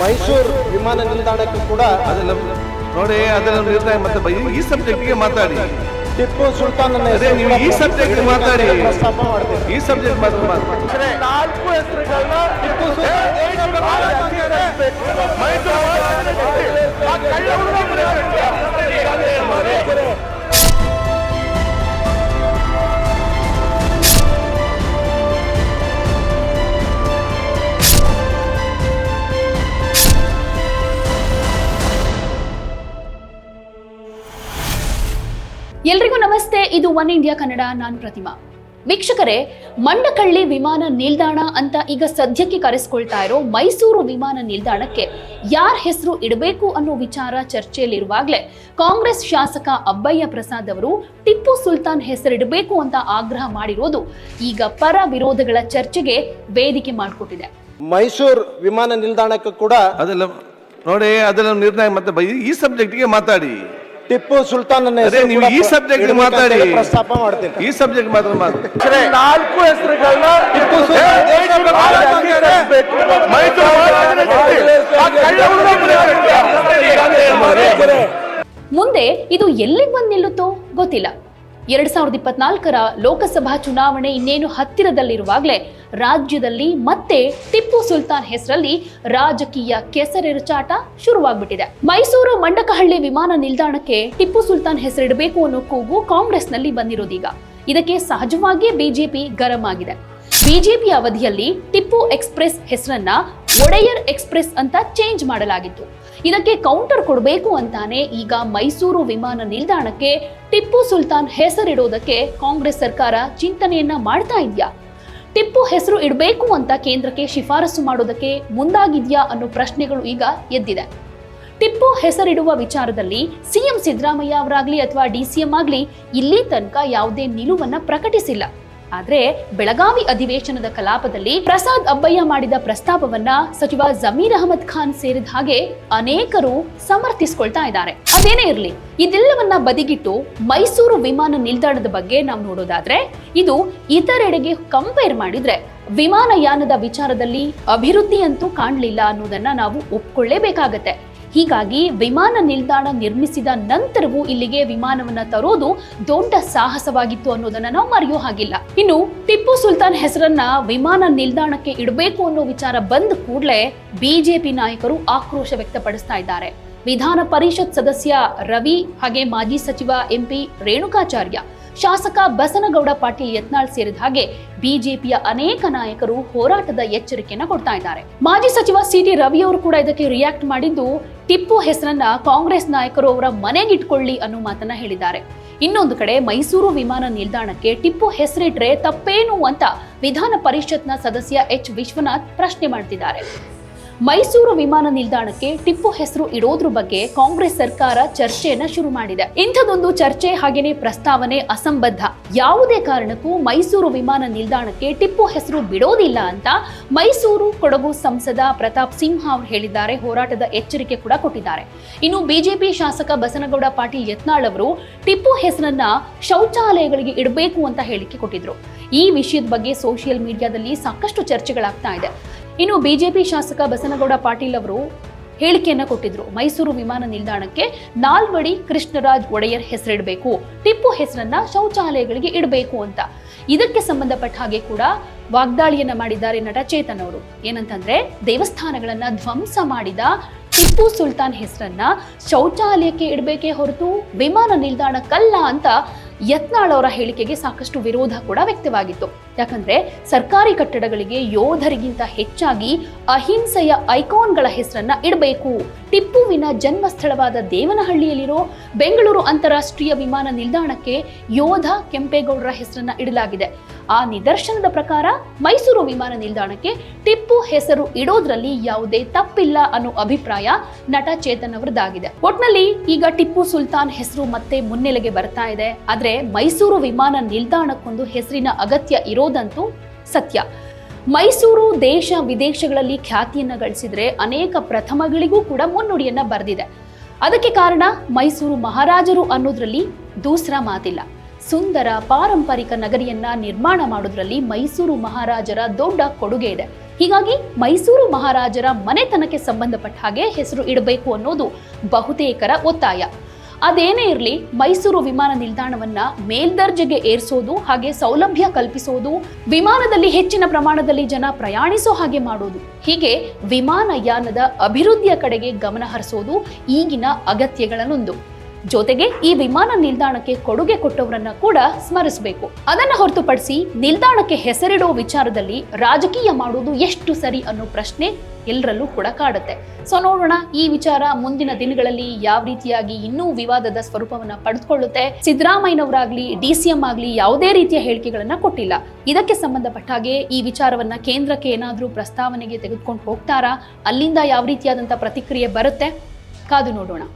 ಮೈಸೂರು ವಿಮಾನ ನಿಲ್ದಾಣಕ್ಕೂ ಕೂಡ ಅದೆಲ್ಲ ನೋಡಿ ಅದೆಲ್ಲ ನಿರ್ಣಯ ಮತ್ತೆ ಬ- ಈ- ಸಬ್ಜೆಕ್ಟ್ಗೆ ಮಾತಾಡಿ ಟಿಪ್ಪು ಸುಲ್ತಾನ್ ಅದೇ ನೀವು ಈ ಸಬ್ಜೆಕ್ಟ್ ಮಾತಾಡಿ. ಪ್ರಸ್ತಾಪ ಈ ಸಬ್ಜೆಕ್ಟ್ ಮಾತ್ರ ಮಾತಾಡಿ ನಾಲ್ಕು ಹೆಸರುಗಳನ್ನ ಟಿಪ್ಪು ಸುಲ್ತಾನ್ ಎಲ್ರಿಗೂ ನಮಸ್ತೆ ಇದು ಒನ್ ಇಂಡಿಯಾ ಕನ್ನಡ ನಾನು ಪ್ರತಿಮಾ. ವೀಕ್ಷಕರೇ ಮಂಡಕಳ್ಳಿ ವಿಮಾನ ನಿಲ್ದಾಣ ಅಂತ ಈಗ ಸದ್ಯಕ್ಕೆ ಕರೆಸ್ಕೊಳ್ತಾ ಇರೋ ಮೈಸೂರು ವಿಮಾನ ನಿಲ್ದಾಣಕ್ಕೆ ಯಾರ ಹೆಸರು ಇಡಬೇಕು ಅನ್ನೋ ವಿಚಾರ ಚರ್ಚೆಯಲ್ಲಿರುವಾಗಲೇ ಕಾಂಗ್ರೆಸ್ ಶಾಸಕ ಅಬ್ಬಯ್ಯ ಪ್ರಸಾದ್ ಅವರು ಟಿಪ್ಪು ಸುಲ್ತಾನ್ ಹೆಸರಿಡಬೇಕು ಅಂತ ಆಗ್ರಹ ಮಾಡಿರೋದು ಈಗ ಪರ ವಿರೋಧಗಳ ಚರ್ಚೆಗೆ ವೇದಿಕೆ ಮಾಡಿಕೊಟ್ಟಿದೆ. ಮೈಸೂರು ವಿಮಾನ ನಿಲ್ದಾಣಕ್ಕೆ ಕೂಡ ಅದೆಲ್ಲ ನೋಡಿ ಅದೆಲ್ಲ ನಿರ್ಣಯ ಮತ್ತೆ ಈ ಸಬ್ಜೆಕ್ಟ್ಗೆ ಮಾತಾಡಿ. ಟಿಪ್ಪು ಸುಲ್ತಾನ್ ನೀವು ಈ ಸಬ್ಜೆಕ್ಟ್ ಮಾತಾಡಿ. ಪ್ರಸ್ತಾಪ ಮಾಡ್ತೀನಿ. ಈ ಸಬ್ಜೆಕ್ಟ್ ಮಾತ್ರ ಮಾತಾಡಿ ನಾಲ್ಕು ಹೆಸರುಗಳನ್ನ ಟಿಪ್ಪು ಸುಲ್ತಾನ್ ಮುಂದೆ ಇದು ಎಲ್ಲಿಗೆ ಬಂದು ನಿಲ್ಲುತ್ತೋ ಗೊತ್ತಿಲ್ಲ. ಎರಡ್ ಸಾವಿರದ ಇಪ್ಪತ್ನಾಲ್ಕರ ಲೋಕಸಭಾ ಚುನಾವಣೆ ಇನ್ನೇನು ಹತ್ತಿರದಲ್ಲಿರುವಾಗಲೇ ರಾಜ್ಯದಲ್ಲಿ ಮತ್ತೆ ಟಿಪ್ಪು ಸುಲ್ತಾನ್ ಹೆಸರಲ್ಲಿ ರಾಜಕೀಯ ಕೆಸರೆರಚಾಟ ಶುರುವಾಗ್ಬಿಟ್ಟಿದೆ. ಮೈಸೂರು ಮಂಡಕಹಳ್ಳಿ ವಿಮಾನ ನಿಲ್ದಾಣಕ್ಕೆ ಟಿಪ್ಪು ಸುಲ್ತಾನ್ ಹೆಸರಿಡಬೇಕು ಅನ್ನೋ ಕೂಗು ಕಾಂಗ್ರೆಸ್ನಲ್ಲಿ ಬಂದಿರೋದೀಗ. ಇದಕ್ಕೆ ಸಹಜವಾಗಿಯೇ ಬಿಜೆಪಿ ಗರಂ ಆಗಿದೆ ಬಿಜೆಪಿ ಅವಧಿಯಲ್ಲಿ ಟಿಪ್ಪು ಎಕ್ಸ್ಪ್ರೆಸ್ ಹೆಸರನ್ನ ಒಡೆಯರ್ ಎಕ್ಸ್ಪ್ರೆಸ್ ಅಂತ ಚೇಂಜ್ ಮಾಡಲಾಗಿತ್ತು. ಇದಕ್ಕೆ ಕೌಂಟರ್ ಕೊಡಬೇಕು ಅಂತಾನೆ ಈಗ ಮೈಸೂರು ವಿಮಾನ ನಿಲ್ದಾಣಕ್ಕೆ ಟಿಪ್ಪು ಸುಲ್ತಾನ್ ಹೆಸರಿಡೋದಕ್ಕೆ ಕಾಂಗ್ರೆಸ್ ಸರ್ಕಾರ ಚಿಂತನೆಯನ್ನ ಮಾಡ್ತಾ ಇದೆಯಾ? ಟಿಪ್ಪು ಹೆಸರು ಇಡಬೇಕು ಅಂತ ಕೇಂದ್ರಕ್ಕೆ ಶಿಫಾರಸು ಮಾಡೋದಕ್ಕೆ ಮುಂದಾಗಿದೆಯಾ ಅನ್ನೋ ಪ್ರಶ್ನೆಗಳು ಈಗ ಎದ್ದಿದೆ. ಟಿಪ್ಪು ಹೆಸರಿಡುವ ವಿಚಾರದಲ್ಲಿ ಸಿಎಂ ಸಿದ್ದರಾಮಯ್ಯ ಅವರಾಗ್ಲಿ ಅಥವಾ ಡಿಸಿಎಂ ಆಗ್ಲಿ ಇಲ್ಲಿ ತನಕ ಯಾವುದೇ ನಿಲುವನ್ನ ಪ್ರಕಟಿಸಿಲ್ಲ. ಆದ್ರೆ ಬೆಳಗಾವಿ ಅಧಿವೇಶನದ ಕಲಾಪದಲ್ಲಿ ಪ್ರಸಾದ್ ಅಬ್ಬಯ್ಯ ಮಾಡಿದ ಪ್ರಸ್ತಾಪವನ್ನ ಸಚಿವ ಜಮೀರ್ ಅಹಮದ್ ಖಾನ್ ಸೇರಿದ ಹಾಗೆ ಅನೇಕರು ಸಮರ್ಥಿಸ್ಕೊಳ್ತಾ ಇದ್ದಾರೆ. ಅದೇನೇ ಇರಲಿ, ಇದೆಲ್ಲವನ್ನ ಬದಿಗಿಟ್ಟು ಮೈಸೂರು ವಿಮಾನ ನಿಲ್ದಾಣದ ಬಗ್ಗೆ ನಾವು ನೋಡೋದಾದ್ರೆ, ಇದು ಇತರೆಡೆಗೆ ಕಂಪೇರ್ ಮಾಡಿದ್ರೆ ವಿಮಾನಯಾನದ ವಿಚಾರದಲ್ಲಿ ಅಭಿವೃದ್ಧಿ ಅಂತೂ ಕಾಣಲಿಲ್ಲ ಅನ್ನೋದನ್ನ ನಾವು ಒಪ್ಕೊಳ್ಳೇಬೇಕಾಗತ್ತೆ. ಹೀಗಾಗಿ ವಿಮಾನ ನಿಲ್ದಾಣ ನಿರ್ಮಿಸಿದ ನಂತರವೂ ಇಲ್ಲಿಗೆ ವಿಮಾನವನ್ನ ತರೋದು ದೊಡ್ಡ ಸಾಹಸವಾಗಿತ್ತು ಅನ್ನೋದನ್ನ ನಾವು ಮರೆಯೋ ಹಾಗಿಲ್ಲ. ಇನ್ನು ಟಿಪ್ಪು ಸುಲ್ತಾನ್ ಹೆಸರನ್ನ ವಿಮಾನ ನಿಲ್ದಾಣಕ್ಕೆ ಇಡಬೇಕು ಅನ್ನೋ ವಿಚಾರ ಬಂದ ಕೂಡಲೇ ಬಿಜೆಪಿ ನಾಯಕರು ಆಕ್ರೋಶ ವ್ಯಕ್ತಪಡಿಸ್ತಾ ಇದ್ದಾರೆ. ವಿಧಾನ ಪರಿಷತ್ ಸದಸ್ಯ ರವಿ ಹಾಗೆ ಮಾಜಿ ಸಚಿವ ಎಂಪಿ ರೇಣುಕಾಚಾರ್ಯ ಶಾಸಕ ಬಸನಗೌಡ ಪಾಟೀಲ್ ಯತ್ನಾಳ್ ಸೇರಿದ ಹಾಗೆ ಬಿಜೆಪಿಯ ಅನೇಕ ನಾಯಕರು ಹೋರಾಟದ ಎಚ್ಚರಿಕೆಯನ್ನು ಕೊಡ್ತಾ ಇದ್ದಾರೆ. ಮಾಜಿ ಸಚಿವ ಸಿಟಿ ರವಿ ಅವರು ಕೂಡ ಇದಕ್ಕೆ ರಿಯಾಕ್ಟ್ ಮಾಡಿದ್ದು ಟಿಪ್ಪು ಹೆಸರನ್ನ ಕಾಂಗ್ರೆಸ್ ನಾಯಕರು ಅವರ ಮನೆಗಿಟ್ಕೊಳ್ಳಿ ಅನ್ನೋ ಮಾತನ್ನ ಹೇಳಿದ್ದಾರೆ. ಇನ್ನೊಂದು ಕಡೆ ಮೈಸೂರು ವಿಮಾನ ನಿಲ್ದಾಣಕ್ಕೆ ಟಿಪ್ಪು ಹೆಸರಿಟ್ರೆ ತಪ್ಪೇನು ಅಂತ ವಿಧಾನ ಪರಿಷತ್ನ ಸದಸ್ಯ ಎಚ್ ವಿಶ್ವನಾಥ್ ಪ್ರಶ್ನೆ ಮಾಡ್ತಿದ್ದಾರೆ. ಮೈಸೂರು ವಿಮಾನ ನಿಲ್ದಾಣಕ್ಕೆ ಟಿಪ್ಪು ಹೆಸರು ಇಡೋದ್ರ ಬಗ್ಗೆ ಕಾಂಗ್ರೆಸ್ ಸರ್ಕಾರ ಚರ್ಚೆಯನ್ನ ಶುರು ಮಾಡಿದೆ. ಇಂಥದೊಂದು ಚರ್ಚೆ ಹಾಗೇನೆ ಪ್ರಸ್ತಾವನೆ ಅಸಂಬದ್ಧ. ಯಾವುದೇ ಕಾರಣಕ್ಕೂ ಮೈಸೂರು ವಿಮಾನ ನಿಲ್ದಾಣಕ್ಕೆ ಟಿಪ್ಪು ಹೆಸರು ಬಿಡೋದಿಲ್ಲ ಅಂತ ಮೈಸೂರು ಕೊಡಗು ಸಂಸದ ಪ್ರತಾಪ್ ಸಿಂಹ ಅವರು ಹೇಳಿದ್ದಾರೆ. ಹೋರಾಟದ ಎಚ್ಚರಿಕೆ ಕೂಡ ಕೊಟ್ಟಿದ್ದಾರೆ. ಇನ್ನು ಬಿಜೆಪಿ ಶಾಸಕ ಬಸನಗೌಡ ಪಾಟೀಲ್ ಯತ್ನಾಳ್ ಅವರು ಟಿಪ್ಪು ಹೆಸರನ್ನ ಶೌಚಾಲಯಗಳಿಗೆ ಇಡಬೇಕು ಅಂತ ಹೇಳಿಕೆ ಕೊಟ್ಟಿದ್ರು. ಈ ವಿಷಯದ ಬಗ್ಗೆ ಸೋಷಿಯಲ್ ಮೀಡಿಯಾದಲ್ಲಿ ಸಾಕಷ್ಟು ಚರ್ಚೆಗಳಾಗ್ತಾ ಇದೆ. ಇನ್ನು ಬಿಜೆಪಿ ಶಾಸಕ ಬಸನಗೌಡ ಪಾಟೀಲ್ ಅವರು ಹೇಳಿಕೆಯನ್ನ ಕೊಟ್ಟಿದ್ರು. ಮೈಸೂರು ವಿಮಾನ ನಿಲ್ದಾಣಕ್ಕೆ ನಾಲ್ವಡಿ ಕೃಷ್ಣರಾಜ್ ಒಡೆಯರ್ ಹೆಸರಿಡಬೇಕು. ಟಿಪ್ಪು ಹೆಸರನ್ನ ಶೌಚಾಲಯಗಳಿಗೆ ಇಡಬೇಕು ಅಂತ. ಇದಕ್ಕೆ ಸಂಬಂಧಪಟ್ಟ ಹಾಗೆ ಕೂಡ ವಾಗ್ದಾಳಿಯನ್ನ ಮಾಡಿದ್ದಾರೆ ನಟ ಚೇತನ್ ಅವರು. ಏನಂತಂದ್ರೆ, ದೇವಸ್ಥಾನಗಳನ್ನ ಧ್ವಂಸ ಮಾಡಿದ ಟಿಪ್ಪು ಸುಲ್ತಾನ್ ಹೆಸರನ್ನ ಶೌಚಾಲಯಕ್ಕೆ ಇಡಬೇಕೇ ಹೊರತು ವಿಮಾನ ನಿಲ್ದಾಣಕ್ಕಲ್ಲ ಅಂತ ಯತ್ನಾಳ್ ಅವರ ಹೇಳಿಕೆಗೆ ಸಾಕಷ್ಟು ವಿರೋಧ ಕೂಡ ವ್ಯಕ್ತವಾಗಿತ್ತು. ಯಾಕಂದ್ರೆ ಸರ್ಕಾರಿ ಕಟ್ಟಡಗಳಿಗೆ ಯೋಧರಿಗಿಂತ ಹೆಚ್ಚಾಗಿ ಅಹಿಂಸೆಯ ಐಕಾನ್ಗಳ ಹೆಸರನ್ನ ಇಡಬೇಕು. ಟಿಪ್ಪುವಿನ ಜನ್ಮಸ್ಥಳವಾದ ದೇವನಹಳ್ಳಿಯಲ್ಲಿರೋ ಬೆಂಗಳೂರು ಅಂತಾರಾಷ್ಟ್ರೀಯ ವಿಮಾನ ನಿಲ್ದಾಣಕ್ಕೆ ಯೋಧ ಕೆಂಪೇಗೌಡರ ಹೆಸರನ್ನ ಇಡಲಾಗಿದೆ. ಆ ನಿದರ್ಶನದ ಪ್ರಕಾರ ಮೈಸೂರು ವಿಮಾನ ನಿಲ್ದಾಣಕ್ಕೆ ಟಿಪ್ಪು ಹೆಸರು ಇಡೋದ್ರಲ್ಲಿ ಯಾವುದೇ ತಪ್ಪಿಲ್ಲ ಅನ್ನೋ ಅಭಿಪ್ರಾಯ ನಟ ಚೇತನ್ ಅವರದ್ದಾಗಿದೆ. ಒಟ್ನಲ್ಲಿ ಈಗ ಟಿಪ್ಪು ಸುಲ್ತಾನ್ ಹೆಸರು ಮತ್ತೆ ಮುನ್ನೆಲೆಗೆ ಬರ್ತಾ ಇದೆ. ಆದ್ರೆ ಮೈಸೂರು ವಿಮಾನ ನಿಲ್ದಾಣಕ್ಕೊಂದು ಹೆಸರಿನ ಅಗತ್ಯ ಇರೋದಂತೂ ಸತ್ಯ. ಮೈಸೂರು ದೇಶ ವಿದೇಶಗಳಲ್ಲಿ ಖ್ಯಾತಿಯನ್ನ ಗಳಿಸಿದ್ರೆ ಅನೇಕ ಪ್ರಥಮಗಳಿಗೂ ಕೂಡ ಮುನ್ನುಡಿಯನ್ನ ಬರೆದಿದೆ. ಅದಕ್ಕೆ ಕಾರಣ ಮೈಸೂರು ಮಹಾರಾಜರು ಅನ್ನೋದ್ರಲ್ಲಿ ದೂಸರ ಮಾತಿಲ್ಲ. ಸುಂದರ ಪಾರಂಪರಿಕ ನಗರಿಯನ್ನ ನಿರ್ಮಾಣ ಮಾಡೋದ್ರಲ್ಲಿ ಮೈಸೂರು ಮಹಾರಾಜರ ದೊಡ್ಡ ಕೊಡುಗೆ ಇದೆ. ಹೀಗಾಗಿ ಮೈಸೂರು ಮಹಾರಾಜರ ಮನೆತನಕ್ಕೆ ಸಂಬಂಧಪಟ್ಟ ಹಾಗೆ ಹೆಸರು ಇಡಬೇಕು ಅನ್ನೋದು ಬಹುತೇಕರ ಒತ್ತಾಯ. ಅದೇನೇ ಇರಲಿ, ಮೈಸೂರು ವಿಮಾನ ನಿಲ್ದಾಣವನ್ನ ಮೇಲ್ದರ್ಜೆಗೆ ಏರಿಸೋದು, ಹಾಗೆ ಸೌಲಭ್ಯ ಕಲ್ಪಿಸೋದು, ವಿಮಾನದಲ್ಲಿ ಹೆಚ್ಚಿನ ಪ್ರಮಾಣದಲ್ಲಿ ಜನ ಪ್ರಯಾಣಿಸೋ ಹಾಗೆ ಮಾಡೋದು. ಹೀಗೆ ವಿಮಾನಯಾನದ ಅಭಿವೃದ್ಧಿಯ ಕಡೆಗೆ ಗಮನ ಹರಿಸೋದು ಈಗಿನ ಅಗತ್ಯಗಳನ್ನೊಂದು ಜೊತೆಗೆ ಈ ವಿಮಾನ ನಿಲ್ದಾಣಕ್ಕೆ ಕೊಡುಗೆ ಕೊಟ್ಟವರನ್ನ ಕೂಡ ಸ್ಮರಿಸಬೇಕು. ಅದನ್ನ ಹೊರತುಪಡಿಸಿ ನಿಲ್ದಾಣಕ್ಕೆ ಹೆಸರಿಡೋ ವಿಚಾರದಲ್ಲಿ ರಾಜಕೀಯ ಮಾಡೋದು ಎಷ್ಟು ಸರಿ ಅನ್ನೋ ಪ್ರಶ್ನೆ ಎಲ್ಲರಲ್ಲೂ ಕೂಡ ಕಾಡುತ್ತೆ. ಸೊ ನೋಡೋಣ ಈ ವಿಚಾರ ಮುಂದಿನ ದಿನಗಳಲ್ಲಿ ಯಾವ ರೀತಿಯಾಗಿ ಇನ್ನೂ ವಿವಾದದ ಸ್ವರೂಪವನ್ನ ಪಡೆದುಕೊಳ್ಳುತ್ತೆ. ಸಿದ್ದರಾಮಯ್ಯನವರಾಗ್ಲಿ, ಡಿ ಸಿ ಎಂ ಆಗ್ಲಿ ಯಾವುದೇ ರೀತಿಯ ಹೇಳಿಕೆಗಳನ್ನ ಕೊಟ್ಟಿಲ್ಲ. ಇದಕ್ಕೆ ಸಂಬಂಧಪಟ್ಟ ಹಾಗೆ ಈ ವಿಚಾರವನ್ನ ಕೇಂದ್ರಕ್ಕೆ ಏನಾದರೂ ಪ್ರಸ್ತಾವನೆಗೆ ತೆಗೆದುಕೊಂಡು ಹೋಗ್ತಾರಾ? ಅಲ್ಲಿಂದ ಯಾವ ರೀತಿಯಾದಂಥ ಪ್ರತಿಕ್ರಿಯೆ ಬರುತ್ತೆ? ಕಾದು ನೋಡೋಣ.